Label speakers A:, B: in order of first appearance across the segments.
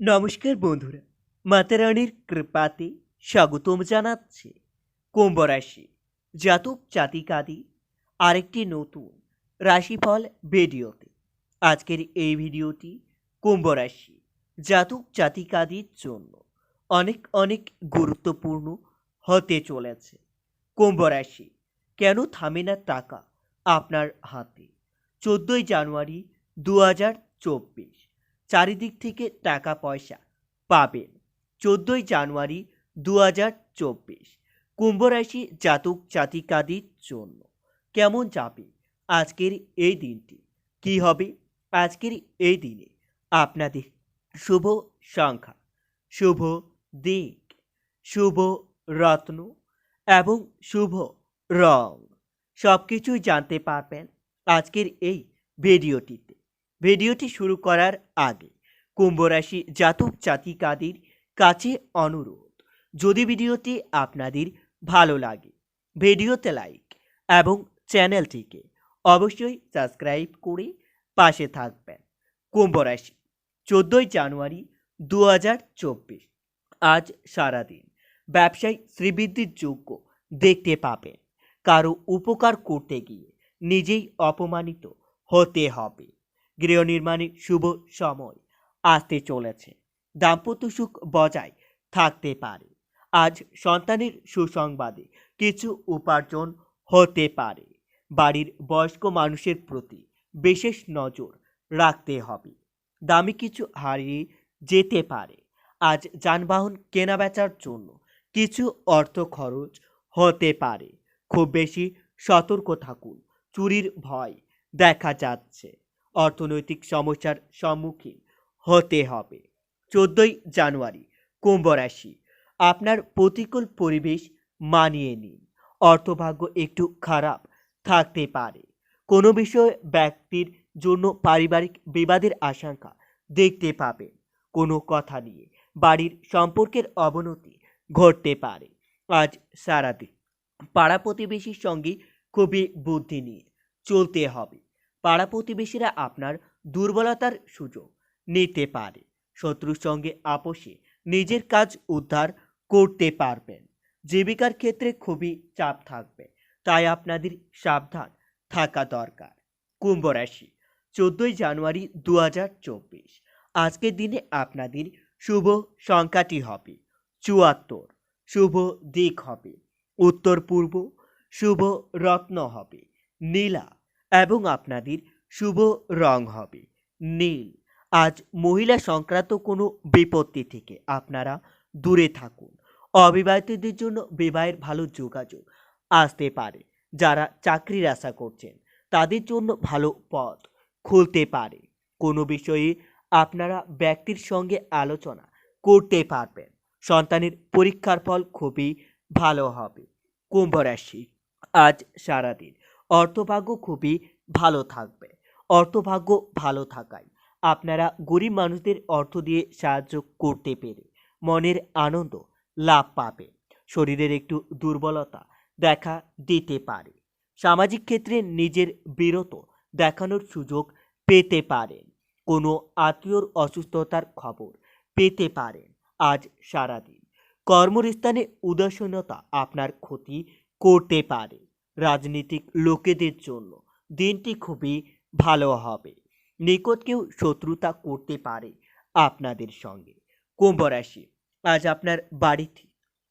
A: নমস্কার বন্ধুরা মাতারানির কৃপাতে স্বাগতম জানাচ্ছে কুম্ভ রাশি জাতক জাতিকাদি আরেকটি নতুন রাশিফল ভিডিওতে। আজকের এই ভিডিওটি কুম্ভ রাশি জাতক জাতিকাদির জন্য অনেক অনেক গুরুত্বপূর্ণ হতে চলেছে। কুম্ভ রাশি কেন থামে না টাকা আপনার হাতে? চোদ্দোই জানুয়ারি দু হাজার চব্বিশ। চারিদিক থেকে টাকা পয়সা পাবেন। চোদ্দোই জানুয়ারি দু হাজার চব্বিশ, কুম্ভ রাশি জাতক জাতিকাদির জন্য। কেমন যাবে আজকের এই দিনটি? কি হবে আজকের এই দিনে? আপনাদের শুভ সংখ্যা, শুভ দিক, শুভ রত্ন এবং শুভ রং। সব কিছুই জানতে পারবেন আজকের এই ভিডিওটিতে। ভিডিওটি শুরু করার আগে কুম্ভ রাশি জাতক জাতিকাদের কাছে অনুরোধ, যদি ভিডিওটি আপনাদের ভালো লাগে, ভিডিওতে লাইক এবং চ্যানেলটিকে অবশ্যই সাবস্ক্রাইব করে পাশে থাকবেন। কুম্ভ রাশি চোদ্দোই জানুয়ারি দু হাজার চব্বিশ, আজ সারাদিন ব্যবসায় শ্রীবৃদ্ধির যোগ্য দেখতে পাবেন। কারও উপকার করতে গিয়ে নিজেই অপমানিত হতে হবে। গৃহ নির্মাণের শুভ সময়। আসতে চলেছে। দাম্পত্য সুখ বজায় থাকতে পারে। আজ সন্তানের সুসংবাদে কিছু উপার্জন হতে পারে। বাড়ির বয়স্ক মানুষের প্রতি বিশেষ নজর রাখতে হবে। দামি কিছু হারিয়ে যেতে পারে। আজ যানবাহন কেনাবেচার জন্য কিছু অর্থ খরচ হতে পারে। খুব বেশি সতর্ক থাকুন। চুরির ভয় দেখা যাচ্ছে। অর্থনৈতিক সমস্যার সম্মুখীন হতে হবে। চোদ্দই জানুয়ারি, কুম্ভ রাশি। আপনার প্রতিকূল পরিবেশ মানিয়ে নিন। অর্থভাগ্য একটু খারাপ থাকতে পারে। কোনো বিষয়ে ব্যক্তির জন্য পারিবারিক বিবাদের আশঙ্কা দেখতে পাবেন। কোনো কথা নিয়ে বাড়ির সম্পর্কের অবনতি ঘটতে পারে। আজ সারাদিন পাড়া প্রতিবেশীর সঙ্গে খুবই বুদ্ধি নিয়ে চলতে হবে। পাড়া প্রতিবেশীরা আপনার দুর্বলতার সুযোগ নিতে পারে। শত্রুর সঙ্গে আপোষে নিজের কাজ উদ্ধার করতে পারবেন। জীবিকার ক্ষেত্রে খুবই চাপ থাকবে, তাই আপনাদের সাবধান থাকা দরকার। কুম্ভ রাশি, চোদ্দোই জানুয়ারি দু হাজার চব্বিশ। আজকের দিনে আপনাদের শুভ সংখ্যাটি হবে চুয়াত্তর। শুভ দিক হবে উত্তর পূর্ব শুভ রত্ন হবে নীলা। এবং আপনাদের শুভ রং হবে। নীল, আজ মহিলা সংক্রান্ত কোনো বিপত্তি থেকে আপনারা দূরে থাকুন। অবিবাহিতদের জন্য বিবাহের ভালো যোগাযোগ আসতে পারে। যারা চাকরির আশা করছেন, তাদের জন্য ভালো পথ খুলতে পারে। কোনো বিষয়ে আপনারা ব্যক্তির সঙ্গে আলোচনা করতে পারবেন। সন্তানের পরীক্ষার ফল খুবই ভালো হবে। কুম্ভ রাশি, আজ সারাদিন অর্থভাগ্য খুবই ভালো থাকবে। অর্থভাগ্য ভালো থাকায় আপনারা গরিব মানুষদের অর্থ দিয়ে সাহায্য করতে পেরে মনের আনন্দ লাভ পাবে। শরীরের একটু দুর্বলতা দেখা দিতে পারে। সামাজিক ক্ষেত্রে নিজের বিরত দেখানোর সুযোগ পেতে পারেন। কোনো আত্মীয়র অসুস্থতার খবর পেতে পারেন আজ সারাদিন। কর্মস্থানে উদাসীনতা আপনার ক্ষতি করতে পারে। রাজনীতিক লোকেদের জন্য দিনটি খুবই ভালো হবে। নিকট কেউ শত্রুতা করতে পারে আপনাদের সঙ্গে। কুম্ভ রাশি, আজ আপনার বাড়িতে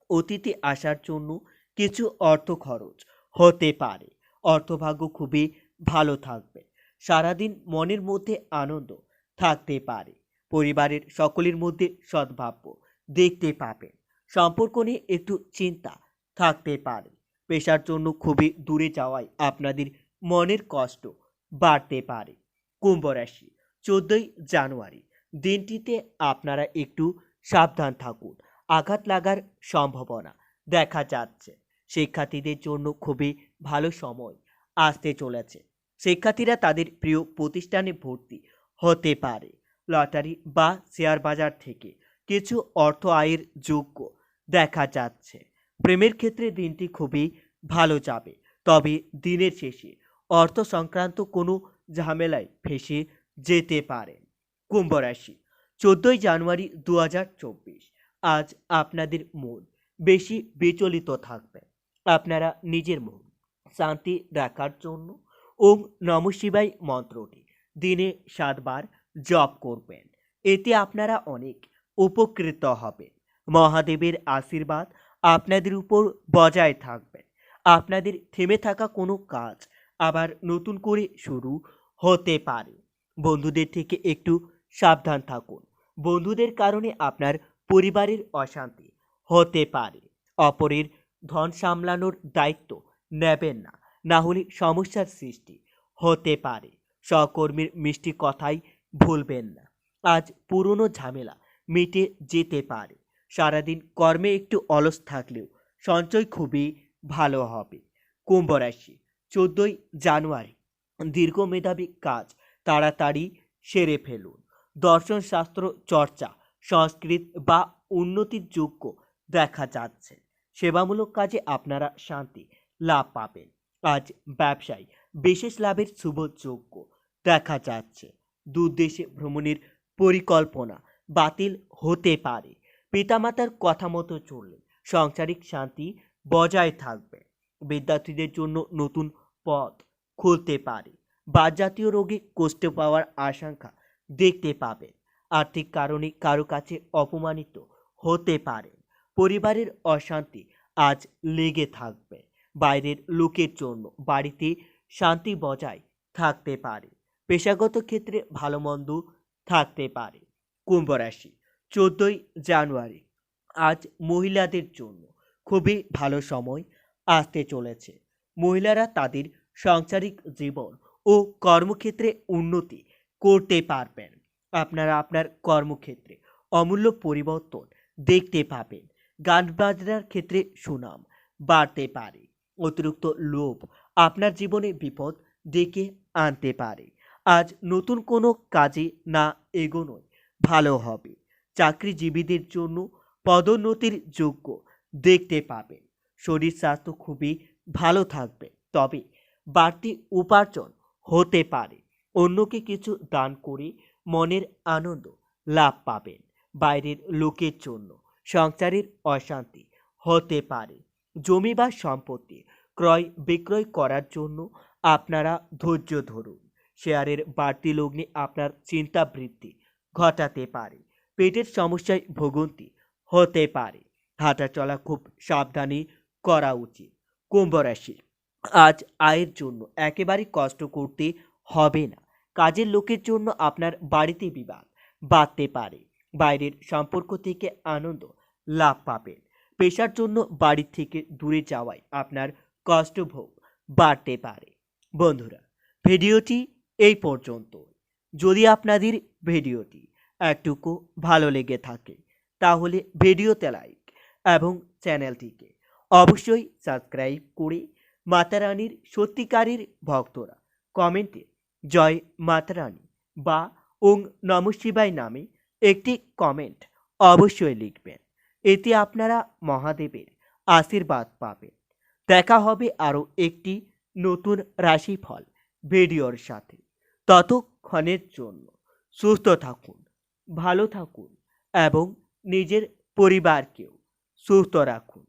A: অতিথি আসার জন্য কিছু অর্থ খরচ হতে পারে। অর্থভাগ্য খুবই ভালো থাকবে। সারাদিন মনের মধ্যে আনন্দ থাকতে পারে। পরিবারের সকলের মধ্যে সদ্ভাব্য দেখতে পাবেন। সম্পর্ক নিয়ে একটু চিন্তা থাকতে পারে। পেশার জন্য খুবই দূরে যাওয়ায় আপনাদের মনের কষ্ট। বাড়তে পারে। কুম্ভ রাশি, চোদ্দই জানুয়ারি। দিনটিতে আপনারা একটু সাবধান থাকুন। আঘাত লাগার সম্ভাবনা দেখা যাচ্ছে। শিক্ষার্থীদের জন্য খুবই ভালো সময় আসতে চলেছে। শিক্ষার্থীরা তাদের প্রিয় প্রতিষ্ঠানে ভর্তি হতে পারে। লটারি বা শেয়ার বাজার থেকে কিছু অর্থ আয়ের যোগ্য দেখা যাচ্ছে। প্রেমের ক্ষেত্রে দিনটি খুবই ভালো যাবে। তবে দিনের শেষে অর্থ সংক্রান্ত কোনো ঝামেলায় ফেসে যেতে পারেন কুম্ভ রাশি, চোদ্দোই জানুয়ারি দু হাজার চব্বিশ। আজ আপনাদের মন বেশি বিচলিত থাকবে। আপনারা নিজের মন শান্তি রাখার জন্য ওম নম শিবাই মন্ত্রটি দিনে সাতবার জপ করবেন। এতে আপনারা অনেক উপকৃত হবেন। মহাদেবের আশীর্বাদ আপনাদের উপর বজায় থাকবে। আপনাদের থেমে থাকা কোনো কাজ আবার নতুন করে শুরু হতে পারে। বন্ধুদের থেকে একটু সাবধান থাকুন। বন্ধুদের কারণে আপনার পরিবারের অশান্তি হতে পারে। অপরের ধন সামলানোর দায়িত্ব নেবেন না। না হলে সমস্যার সৃষ্টি হতে পারে। সহকর্মীর মিষ্টি কথাই ভুলবেন না। আজ পুরনো ঝামেলা মিটে যেতে পারে। সারাদিন কর্মে একটু অলস থাকলেও সঞ্চয় খুবই ভালো হবে। কুম্ভ রাশি, চোদ্দোই জানুয়ারি। দীর্ঘমেধাবী কাজ তাড়াতাড়ি সেরে ফেলুন। দর্শন শাস্ত্র চর্চা, সংস্কৃত বা উন্নতির যোগ্য দেখা যাচ্ছে। সেবামূলক কাজে আপনারা শান্তি লাভ পাবেন। আজ ব্যবসায়, বিশেষ লাভের শুভ যোগ্য দেখা যাচ্ছে। দূর দেশে ভ্রমণের পরিকল্পনা বাতিল হতে পারে। পিতামাতার কথা মতো চললে, সাংসারিক শান্তি বজায় থাকবে। বিদ্যার্থীদের জন্য নতুন পথ খুলতে পারে। বাতজাতীয় রোগে কষ্ট পাওয়ার আশঙ্কা দেখতে পাবেন। আর্থিক কারণে কারও কাছে অপমানিত হতে পারেন পরিবারের অশান্তি আজ লেগে থাকবে। বাইরের লোকের জন্য বাড়িতে শান্তি বজায় থাকতে পারে। পেশাগত ক্ষেত্রে ভালো মন্দ থাকতে পারে। কুম্ভ রাশি, চোদ্দোই জানুয়ারি। আজ মহিলাদের জন্য খুবই ভালো সময় আসতে চলেছে। মহিলারা তাদের সাংসারিক জীবন ও কর্মক্ষেত্রে উন্নতি করতে পারবেন। আপনারা আপনার কর্মক্ষেত্রে অমূল্য পরিবর্তন দেখতে পাবেন। গান বাজনার ক্ষেত্রে সুনাম বাড়তে পারে। অতিরিক্ত লোভ আপনার জীবনে বিপদ ডেকে আনতে পারে। আজ নতুন কোনো কাজে না এগোনোই ভালো হবে। চাকরিজীবীদের জন্য পদোন্নতির যোগ্য দেখতে পাবেন শরীর স্বাস্থ্য খুবই ভালো থাকবে। তবে বাড়তি উপার্জন হতে পারে। অন্যকে কিছু দান করে মনের আনন্দ লাভ পাবেন। বাইরের লোকের জন্য সংসারের অশান্তি হতে পারে। জমি বা সম্পত্তি ক্রয় বিক্রয় করার জন্য আপনারা ধৈর্য ধরুন। শেয়ারের বাড়তি লগ্নে আপনার চিন্তা বৃদ্ধি ঘটাতে পারে। পেটের সমস্যায় ভোগান্তি হতে পারে। হাঁটা চলা খুব সাবধানে করা উচিত। কুম্ভ রাশি, আজ আয়ের জন্য একেবারে কষ্ট করতে হবে না। কাজের লোকের জন্য আপনার বাড়িতে বিবাদ বাড়তে পারে। বাইরের সম্পর্ক থেকে আনন্দ লাভ পাবেন। পেশার জন্য বাড়ি থেকে দূরে যাওয়ায় আপনার কষ্টভোগ বাড়তে পারে। বন্ধুরা, ভিডিওটি এই পর্যন্ত যদি আপনাদের ভিডিওটি একটুকু ভালো লেগে থাকে, তাহলে ভিডিওতে লাইক এবং চ্যানেলটিকে অবশ্যই সাবস্ক্রাইব করে মাতারানীর সত্যিকারের ভক্তরা কমেন্টে জয় মাতারানী বা ওং নম শিবায় নামে একটি কমেন্ট অবশ্যই লিখবেন। এতে আপনারা মহাদেবের আশীর্বাদ পাবেন। দেখা হবে আরও একটি নতুন রাশিফল ভিডিওর সাথে। ততক্ষণের জন্য সুস্থ থাকুন, ভালো থাকুন এবং নিজের পরিবারকেও সুস্থ রাখুন